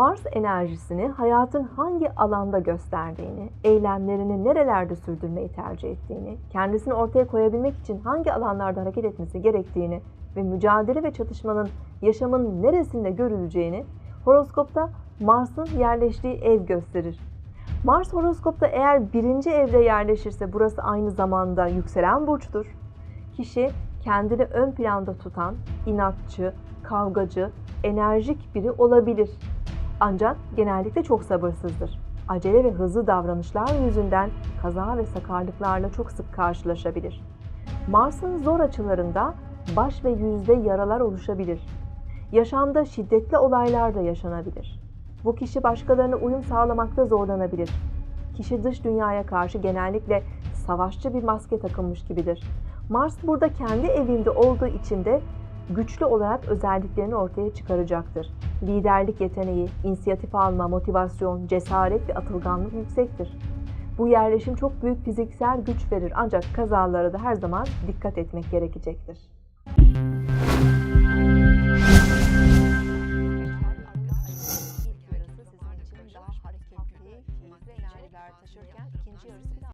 Mars enerjisini hayatın hangi alanda gösterdiğini, eylemlerini nerelerde sürdürmeyi tercih ettiğini, kendisini ortaya koyabilmek için hangi alanlarda hareket etmesi gerektiğini ve mücadele ve çatışmanın yaşamın neresinde görüleceğini horoskopta Mars'ın yerleştiği ev gösterir. Mars horoskopta eğer birinci evde yerleşirse burası aynı zamanda yükselen burçtur. Kişi kendini ön planda tutan, inatçı, kavgacı, enerjik biri olabilir. Ancak genellikle çok sabırsızdır. Acele ve hızlı davranışlar yüzünden kaza ve sakarlıklarla çok sık karşılaşabilir. Mars'ın zor açılarında baş ve yüzde yaralar oluşabilir. Yaşamda şiddetli olaylar da yaşanabilir. Bu kişi başkalarına uyum sağlamakta zorlanabilir. Kişi dış dünyaya karşı genellikle savaşçı bir maske takılmış gibidir. Mars burada kendi evinde olduğu için de güçlü olarak özelliklerini ortaya çıkaracaktır. Liderlik yeteneği, inisiyatif alma, motivasyon, cesaret ve atılganlık yüksektir. Bu yerleşim çok büyük fiziksel güç verir ancak kazalara da her zaman dikkat etmek gerekecektir.